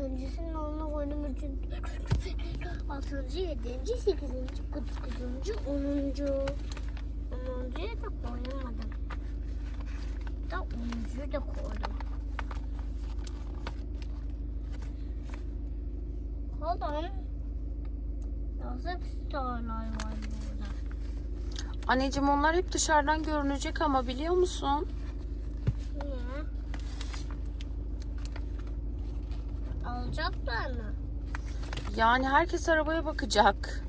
altıncısının onunla oynamışım. Altıncı, yedinci, sekizinci, dokuzuncu, onuncu. Onuncuya da koyamadım. Da onuncuyu da koydum. Oğlum. Nasıl starlar var burada? Anneciğim onlar hep dışarıdan görünecek ama biliyor musun? Niye? Alacaklar mı? Yani herkes arabaya bakacak.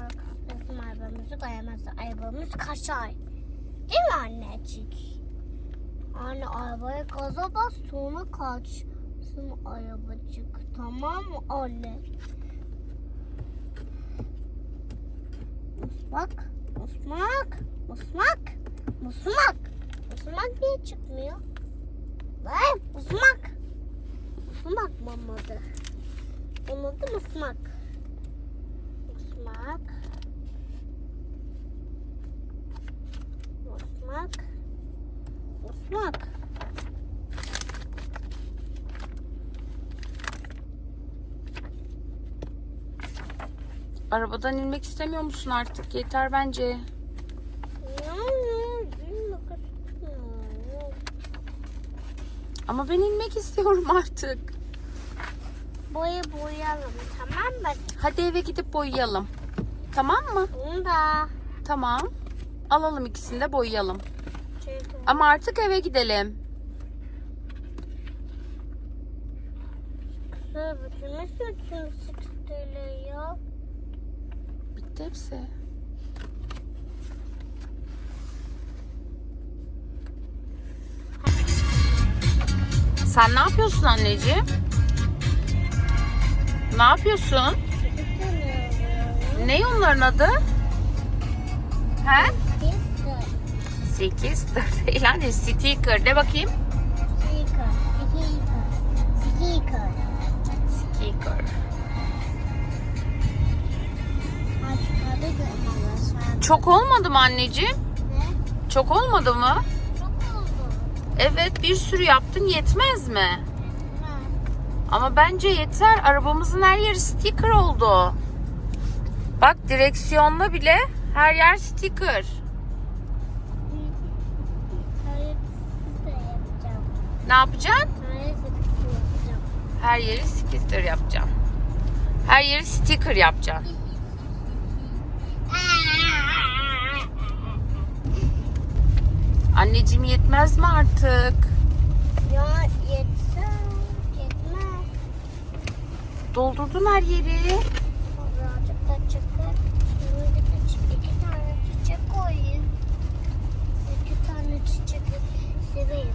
Bak bizim arabamızı koyamazsa arabamız kaçar. Değil mi annecik? Anne arabaya gaza bas sonra kaçsın arabacık. Tamam mı anne? Musmak, musmak, musmak, musmak. Musmak niye çıkmıyor? Lan musmak. Musmak mı adı? Onun adı musmak. Musmak. Musmak. Musmak. Arabadan inmek istemiyor musun artık? Yeter bence. Ya, ya, bilmek istemiyorum. Ama ben inmek istiyorum artık. Boya boyayalım tamam mı? Hadi eve gidip boyayalım. Tamam mı? Bunu da. Tamam. Alalım ikisini de boyayalım. Çünkü Ama artık eve gidelim. kısa bitirmesi için sıkıştırılıyor. Bitti hepsi. Sen ne yapıyorsun anneciğim? Ne yapıyorsun? Ne onların adı? He? Sticker. 8 değil anne sticker de bakayım. Sticker. Sticker. Sticker. Sticker. Çok olmadı mı anneciğim? Ne? Çok olmadı mı? Evet bir sürü yaptın yetmez mi? Ha. Ama bence yeter. Arabamızın her yeri sticker oldu. Bak direksiyonda bile her yer sticker. Yapacağım. Ne yapacaksın? Yapacağım. Her yeri sticker yapacağım. Her yeri sticker yapacaksın. Anneciğim yetmez mi artık? Ya yetsen yetmez. Doldurdun her yeri. Birazcık da çıkar. Şimdi de iki tane çiçek koyayım. İki tane çiçek seveyim.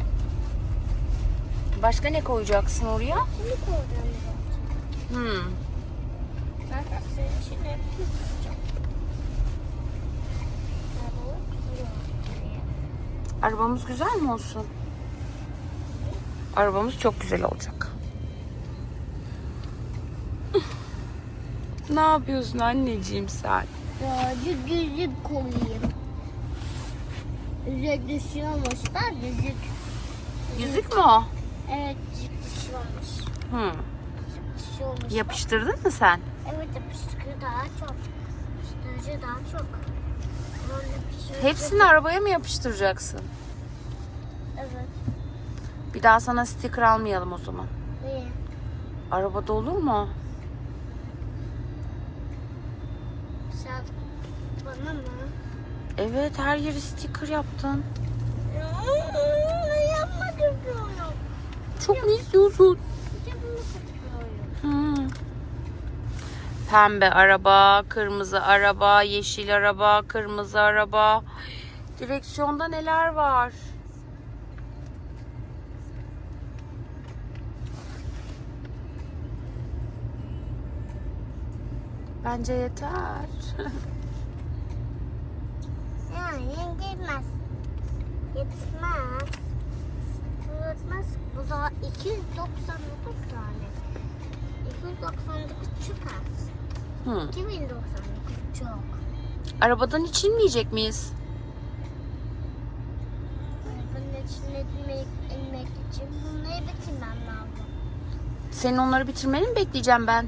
Başka ne koyacaksın oraya? Şimdi koyacağım. Hmm. Zaten senin için hepsini koyacağım. Ya bu güzel olsun diye. Arabamız güzel mi olsun? Arabamız çok güzel olacak. ne yapıyorsun anneciğim sen? Birazcık yüzük koyayım. Yüzük düşüyormuş da yüzük. Yüzük mü o? Evet yüzük düşüyormuş. Hı. Düşüyormuş. Yapıştırdın mı sen? Evet yapıştırıcı daha çok. Yapıştırıcı daha çok. Yapıştırıcı- Hepsini arabaya mı yapıştıracaksın? Evet. Bir daha sana sticker almayalım o zaman. Niye? Arabada olur mu? Sen bana mı? Evet her yeri sticker yaptın. Ya, Yapmak istiyorum. Çok mu istiyorsun? Hı. Pembe araba, kırmızı araba, yeşil araba, kırmızı araba. Direksiyonda neler var? Bence yeter. Yani yetmez. Yetmez. Yetmez. Bu da 299 tane. 999 çok az. Hı. 2099 çok. Arabadan içilmeyecek miyiz? Arabanın içine inmek, inmek için bunları bitirmem lazım. Senin onları bitirmeni mi bekleyeceğim ben?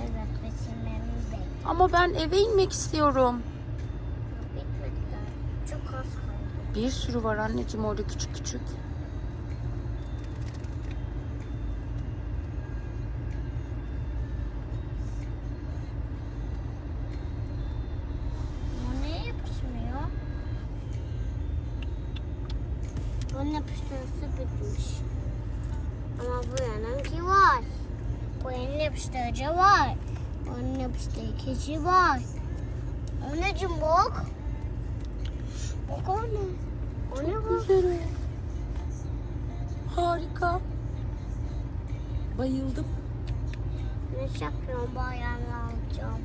Evet bitirmemi bekliyorum. Ama ben eve inmek istiyorum. Bitmedi daha. Çok az kaldı. Bir sürü var anneciğim orada küçük küçük. Bunun yapıştırıcısı bitmiş. Ama bu yanınki var. Bu yanın yapıştırıcı var. Onun yapıştırıcı var. Anneciğim bak. Bak anne. O ne bu? Güzel. Harika. Bayıldım. Ne şampiyon bayrağını alacağım.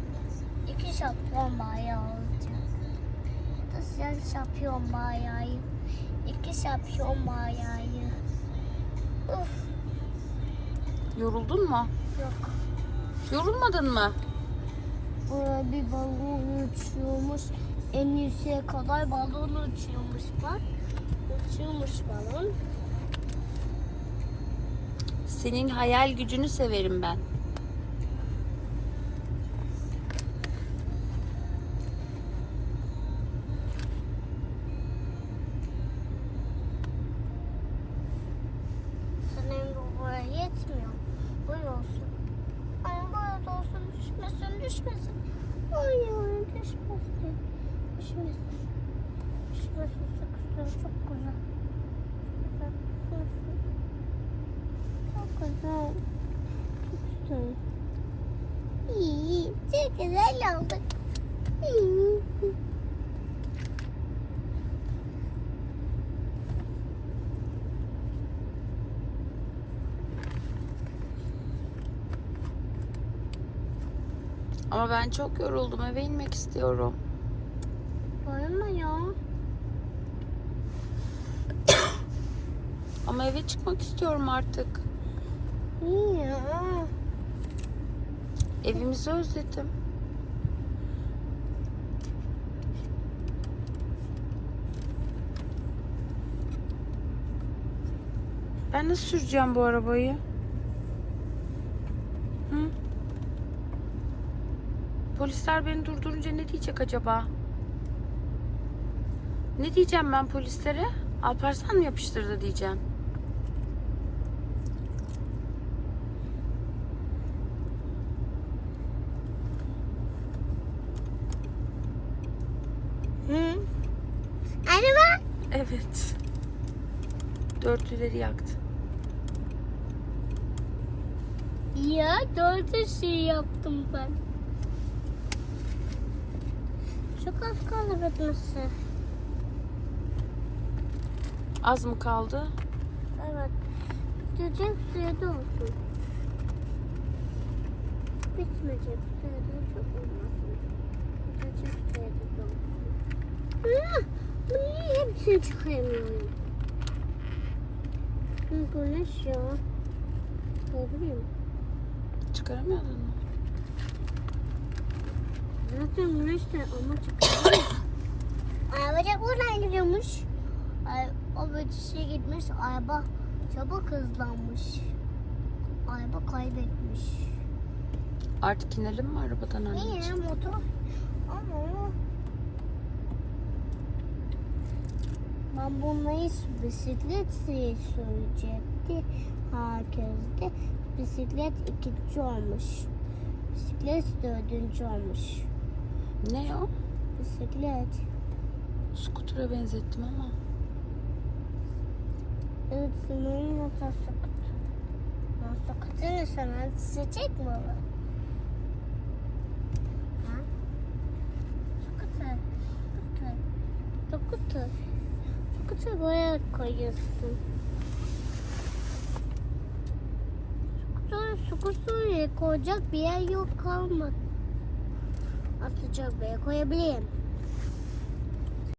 İki şampiyon bayrağı alacağım. Nasıl şampiyon bayrağı? İki şampiyon bayrağı. Uf Yoruldun mu? yok. Yorulmadın mı? Burada bir balon uçuyormuş. En yükseğe kadar balon uçuyormuş bak. Uçuyormuş balon. Senin hayal gücünü severim ben. Sanırım bu buraya yetmiyor. Böyle olsun. Ay böyle de olsun. Düşmesin, düşmesin. Ay düşmesin. Düşmesin. Düşmesin. Sıkıştım. Çok güzel. Düşmesin. Çok güzel. Çok güzel. İyi. Çok güzel oldu. İyi. Ama ben çok yoruldum. Eve inmek istiyorum. Bağırma ya. Ama eve çıkmak istiyorum artık. Ya. Evimizi özledim. Ben nasıl süreceğim bu arabayı? Hı? Polisler beni durdurunca ne diyecek acaba? Ne diyeceğim ben polislere? Alparslan mı yapıştırdı diyeceğim. Hı? Araba. Evet. Dörtlüleri yaktı. Ya dört şey yaptım ben. Çok az kaldı bitmesi. Az mı kaldı? Evet. Bitecek sürede olsun. Bitmeyecek sürede çok olmasın. Bitecek sürede de olsun. Ah, bu niye hepsini çıkaramıyorum? Hı, Güneş ya. Çıkarabiliyor muyum? Zaten güneş de ama çıkamıyor. Araba buradan gidiyormuş. Ay, o bütçeye gitmiş. Araba çabuk hızlanmış. Araba kaybetmiş. Artık inelim mi arabadan Niye anneciğim? motor? Ama ben bunları bisiklet söyleyecekti. Herkes de bisiklet ikinci olmuş. Bisiklet dördüncü olmuş. Ne o? Bisiklet. Skutura benzettim ama. Evet, senin motosiklet. Motosikletini sana seçecek mi olur? Skuter. Skuter buraya koyuyorsun. Skuter, skuter koyacak bir yer yok kalmadı. Atacak bir yer koyabilirim.